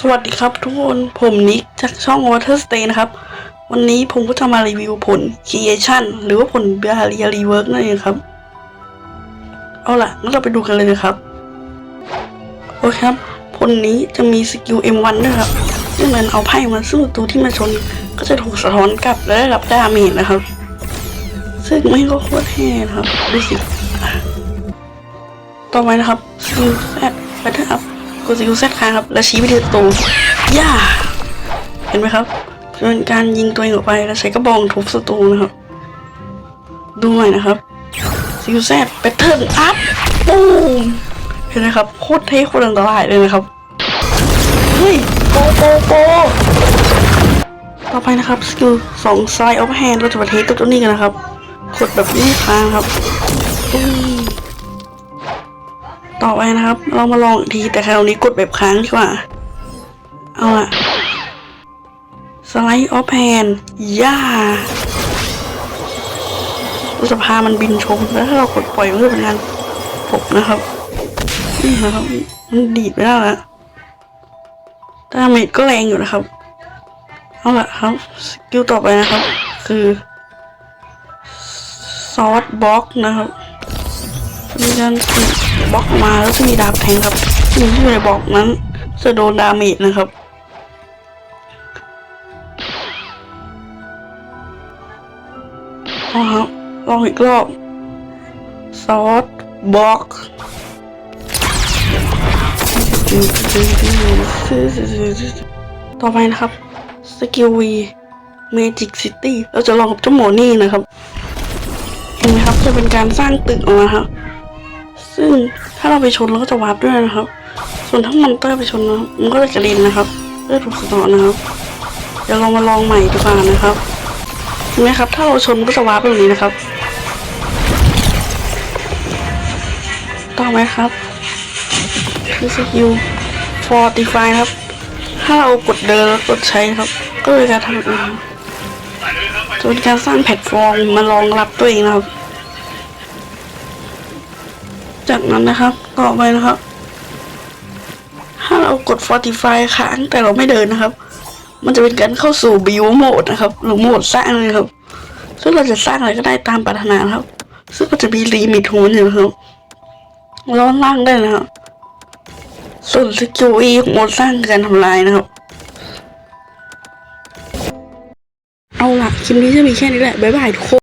สวัสดีครับทุกคนผมนิกจากช่อง Water Stay นะครับ วันนี้ผมก็จะมารีวิวผล Creation หรือว่าผล Barrier Rework นั่นเองครับ เอาล่ะงั้นเราไปดูกันเลยนะครับ โอเคครับ ผลนี้จะมีสกิล M1 ด้วยครับซึ่งมันเอาไพ่มาสู้ตัวที่มาชน ก็จะถูกสะท้อนกลับและได้รับดาเมจนะครับ ซึ่งไม่ก็โคตรเท่นะครับดูสิต่อไปนะครับสกิลแซดแบทเทิลอัพ กดสกิลแซดค้างครับ แล้วชี้ไปที่ประตูย่า เห็นไหมครับเป็นการยิงตัวเองออกไปแล้วใช้กระบองทุบศัตรูนะครับดูหน่อยนะครับสกิลแซดแบทเทิลอัพปูมเห็นไหมครับโคตรเท่โคตรอันตรายเลยนะครับ เฮ้ยโปโปโปต่อไปนะครับสกิลสองไซด์ออฟแฮนด์เราจะมาเทสตัวนี้กันนะครับกดแบบไม่ค้างครับปุ้ม ต่อไปนะครับ เรามาลองอีกทีแต่คราวนี้กดแบบค้างดีกว่า เอาละสไลด์ออฟแฮนย่าเราจะพามันบินชมแล้วถ้าเรากดปล่อยมันก็เป็นการปกนะครับ นี่นะครับ มันดีดไปแล้วละดาเมจก็แรงอยู่นะครับ เอาละครับ สกิลต่อไปนะครับ คือซอสบล็อกนะครับ มีการบล็อกมาแล้วจะมีดาบแทงครับสิ่งที่อยู่ในบล็อกนั้นจะโดนดาเมจนะครับอาครับลองอีกรอบซอสบล็อกต่อไปนะครับสกิลวีเมจิกซิตี้เราจะลองกับเจ้าหมอนี่นะครับเห็นไหมครับจะเป็นการสร้างตึกออกมาครับ ซึ่งถ้าเราไปชนเราก็จะวาร์ปด้วยนะครับ ส่วนถ้ามอนเตอร์ไปชนนะมันก็จะกระเด็นนะครับเลือดถูกสะท้อนนะครับ เดี๋ยวเรามาลองใหม่ดีกว่านะครับเห็นไหมครับ ถ้าเราชนก็จะวาร์ปแบบนี้นะครับต่อไหมครับคือสกิล fortify ครับ ถ้าเรากดเดินแล้วกดใช้ครับ ก็เป็นการทำแบบนี้ครับจนการสร้างแพลตฟอร์มมารองรับตัวเองนะครับ จากนั้นนะครับต่อไปนะครับ ถ้าเรากด Fortify ค้างแต่เราไม่เดินนะครับ มันจะเป็นการเข้าสู่ Build Mode นะครับ หรือโหมดสร้างเลยครับ ซึ่งเราจะสร้างอะไรก็ได้ตามปรารถนาครับ ซึ่งก็จะมีลิมิตของมันอยู่ครับร้อนล่างได้นะครับส่วนสกิล E ของโหมดสร้างการทำลายนะครับ เอาล่ะคลิปนี้จะมีแค่นี้แหละ บ๊ายบายทุกคน